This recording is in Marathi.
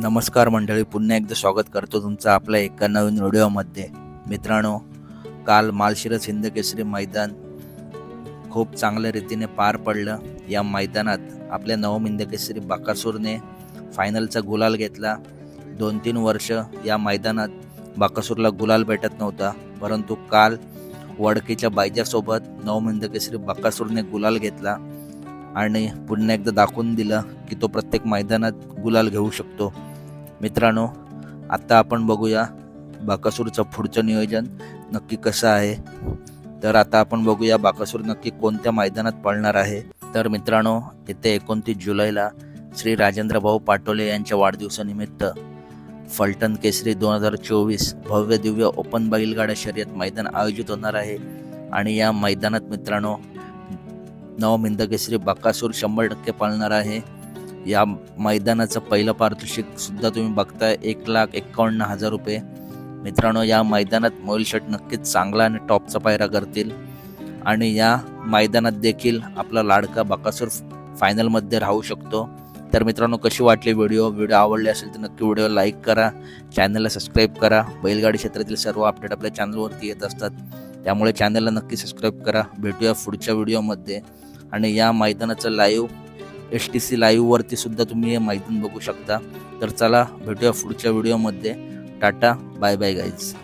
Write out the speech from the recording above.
नमस्कार मंडळी पुन्हा एकदा स्वागत करतो तुमचं आपल्या एका नवीन व्हिडिओमध्ये. मित्रांनो काल मालशिरस हिंदकेसरी मैदान खूप चांगल्या रीतीने पार पडलं. या मैदानात आपल्या नवम हिंदकेसरी बाकासूरने फायनलचा गुलाल घेतला. दोन तीन वर्ष या मैदानात बाकासूरला गुलाल भेटत नव्हता. परंतु काल वडकीच्या बायजासोबत नवम हिंदकेसरी बाकासूरने गुलाल घेतला आणि पुन्हा एकदा दाखवून दिलं की तो प्रत्येक मैदानात गुलाल घेऊ शकतो. मित्रांनो आत्ता आपण बघूया बाकासूरचं पुढचं नियोजन नक्की कसं आहे. तर आता आपण बघूया बाकासूर नक्की कोणत्या मैदानात पळणार आहे. तर मित्रांनो येत्या एकोणतीस जुलैला श्री राजेंद्र भाऊ पाटोले यांच्या वाढदिवसानिमित्त फलटण केसरी दोन हजार चोवीस भव्य दिव्य ओपन बैलगाड्या शर्यत मैदान आयोजित होणार आहे. आणि या मैदानात मित्रांनो नवमिंद केसरी बाकासूर शंभर टक्के पाळणार आहे. या मैदानाचं पहिलं पारितोषिक सुद्धा तुम्ही बघताय. एक लाख एक्कावन्न हजार रुपये. मित्रांनो या मैदानात मोईल शर्ट नक्कीच चांगला आणि टॉपचा पायरा करतील. आणि या मैदानात देखील आपला लाडका बकासूर फायनलमध्ये राहू शकतो. तर मित्रांनो कशी वाटली व्हिडिओ? व्हिडिओ आवडले असेल तर नक्की व्हिडिओ लाईक करा. चॅनलला सबस्क्राईब करा. बैलगाडी क्षेत्रातील सर्व अपडेट आपल्या चॅनलवरती येत असतात. त्यामुळे चॅनलला नक्की सबस्क्राईब करा. भेटूया पुढच्या व्हिडिओमध्ये. आणि या मैदानाचं लाईव्ह एस टी सी लाईव्हवरती सुद्धा तुम्ही हे मैदान बघू शकता. तर चला भेटूया पुढच्या व्हिडिओमध्ये टाटा बाय बाय गाईज